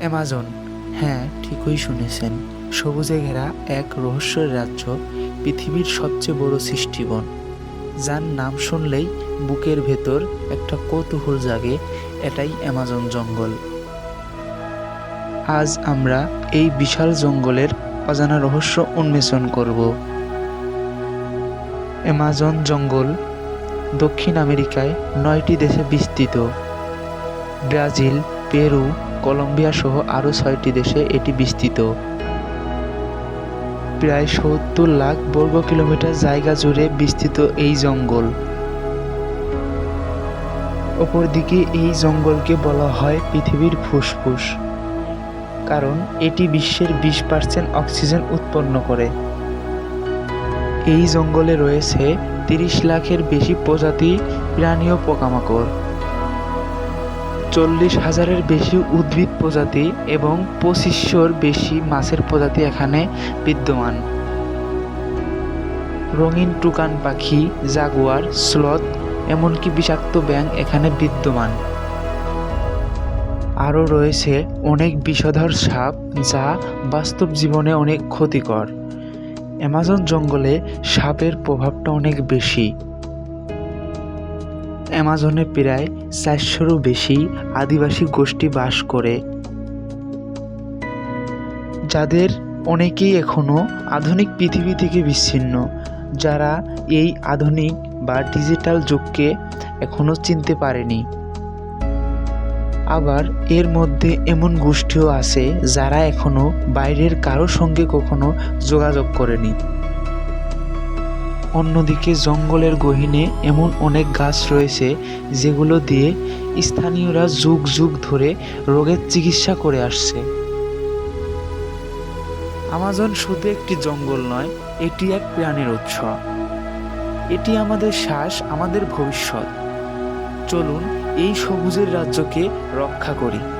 Amazon. হ্যাঁ ঠিকই শুনেছেন। সবুজে ঘেরা এক রহস্যের রাজ্য, পৃথিবীর সবচেয়ে বড় সৃষ্টিবন। যার নাম শুনলেই বুকের ভেতর একটা কৌতূহল জাগে, এটাই অ্যামাজন জঙ্গল। আজ আমরা এই বিশাল জঙ্গলের অজানা রহস্য উন্মোচন করব। অ্যামাজন জঙ্গল দক্ষিণ আমেরিকায় নয়টি দেশে বিস্তৃত। ব্রাজিল, পেরু কলম্বিয়া সহ আরও ছয়টি দেশে এটি বিস্তৃত। প্রায় সত্তর লাখ বর্গ কিলোমিটার জায়গা জুড়ে বিস্তৃত এই জঙ্গল। অপরদিকে এই জঙ্গলকে বলা হয় পৃথিবীর ফুসফুস, কারণ এটি বিশ্বের বিশ পার্সেন্ট অক্সিজেন উৎপন্ন করে। এই জঙ্গলে রয়েছে তিরিশ লাখের বেশি প্রজাতি, প্রাণী ও পোকামাকড়। চল্লিশ হাজারের বেশি উদ্ভিদ প্রজাতি এবং পঁচিশশোর বেশি মাছের প্রজাতি এখানে বিদ্যমান। রঙিন টুকান পাখি, জাগুয়ার, স্লথ, এমনকি বিষাক্ত ব্যাঙ এখানে বিদ্যমান। আরও রয়েছে অনেক বিষধর সাপ যা বাস্তব জীবনে অনেক ক্ষতিকর। অ্যামাজন জঙ্গলে সাপের প্রভাবটা অনেক বেশি। অ্যামাজনে প্রায় চারশোরও বেশি আদিবাসী গোষ্ঠী বাস করে। যাদের অনেকেই এখনও আধুনিক পৃথিবী থেকে বিচ্ছিন্ন, যারা এই আধুনিক বা ডিজিটাল যুগকে এখনও চিনতে পারেনি। আবার এর মধ্যে এমন গোষ্ঠীও আছে যারা এখনও বাইরের কারও সঙ্গে কখনো যোগাযোগ করেনি। অন্যদিকে জঙ্গলের গহীনে এমন অনেক গাছ রয়েছে যেগুলো দিয়ে স্থানীয়রা যুগ যুগ ধরে রোগের চিকিৎসা করে আসছে। আমাজন শুধু একটি জঙ্গল নয়, এটি এক প্রাণীর উৎস। এটি আমাদের শ্বাস, আমাদের ভবিষ্যৎ। চলুন এই সবুজের রাজ্যকে রক্ষা করি।